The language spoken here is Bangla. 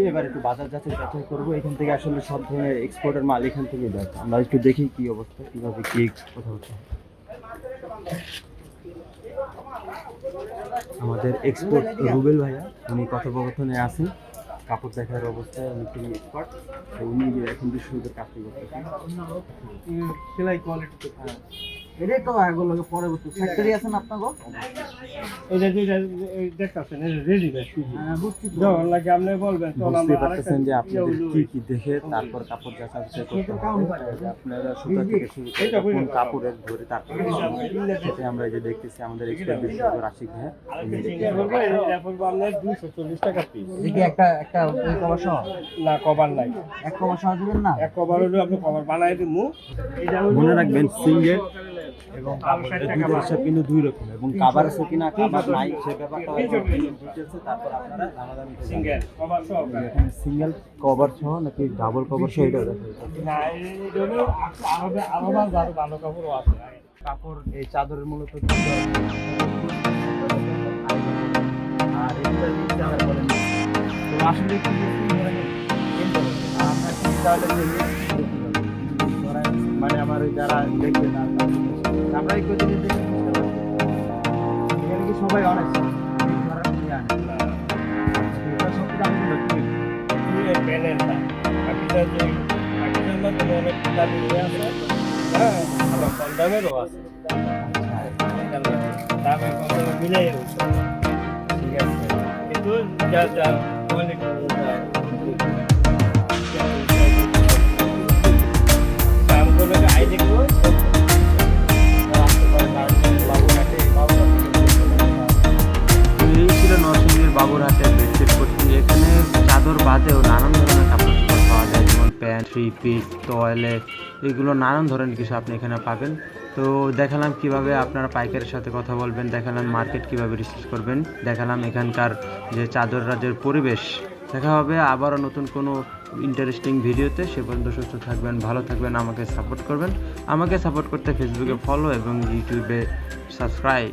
আমরা এবার একটু বাজার যাচাই যাচাই করব। এখান থেকে আসলে সব ধরনের এক্সপোর্টের মাল এখান থেকে দেয় আমরা একটু দেখি কি অবস্থা, কীভাবে কি কোথাও হচ্ছে। আমাদের এক্সপোর্ট রুবেল ভাইয়া, উনি কথোপকথনে আছেন। কাপড় দেখার অবস্থায় উনি খুবই এক্সপার্ট উনি এখন বিশ্বযুদ্ধের কাজটি করতেছেন। সেলাই কোয়ালিটি তো এটাই তো এগুলো পরবর্তী ফ্যাক্টরি আছে না এটা যেটা দেখতেছেন রেডিমেড হ্যাঁ যখন লাগে আপনি বলবেন বুঝতে আমরা পারতেছেন যে আপনাদের কি কি দেখে তারপর কাপড় যাচাই বাছাই করতে হবে। আপনারা সুতা থেকে শুরু করে কোন কাপড়ের ধরে তারপর সেটা আমরা যে দেখতেছি আমাদের এক্সপার্ট বিশেষজ্ঞ রাশিক ভাই। এটা চল্লিশ টাকা পিস একটা একটা কভার সহ? না কভার নাই। এক কভার সহ দিবেন না? এক কভার হলে আপনি কভার বানাই দিব মনে রাখবেন সিঙ্গেল এবং হিসাব কিন্তু দুই রকম এবং কাবার আছে কিনা কাবার নাই সে ব্যাপারটা ডিটেলসে তারপর আপনারা দামাদামি সিঙ্গেল কভার এখানে সিঙ্গেল কভার সহ নাকি ডাবল কভার সহ এটা দেখা না এটা হলো আরও আরও ভালো ভালো কাপড়ও আছে। কাপড় এই চাদরের মূলত আর এগুলোর নিচে আবার বলেন তো আসলে কি আমরা কি তাহলে মানে আমার যারা দেখবে তার আমরা এই কদিন এখানে কি সবাই অনেক অনেক দামেরও আছে দামে হচ্ছে ঠিক আছে কিন্তু যা যা কোয়ালিটি নরসিংদীর বাবুরহাটের বেডশিট করছি এখানে চাদর বাদেও নানান ধরনের কাপড় চোপড় পাওয়া যায়, যেমন প্যান্ট, থ্রি পিস, টয়লেট, এগুলো নানান ধরনের কিছু আপনি এখানে পাবেন। তো দেখালাম কীভাবে আপনারা পাইকারের সাথে কথা বলবেন, দেখালাম মার্কেট কীভাবে রিসার্চ করবেন, দেখালাম এখানকার যে চাদর রাজ্যের পরিবেশ। দেখা হবে আবারও নতুন কোনো ইন্টারেস্টিং ভিডিওতে। সে পর্যন্ত সুস্থ থাকবেন, ভালো থাকবেন, আমাকে সাপোর্ট করবেন। আমাকে সাপোর্ট করতে ফেসবুকে ফলো এবং ইউটিউবে সাবস্ক্রাইব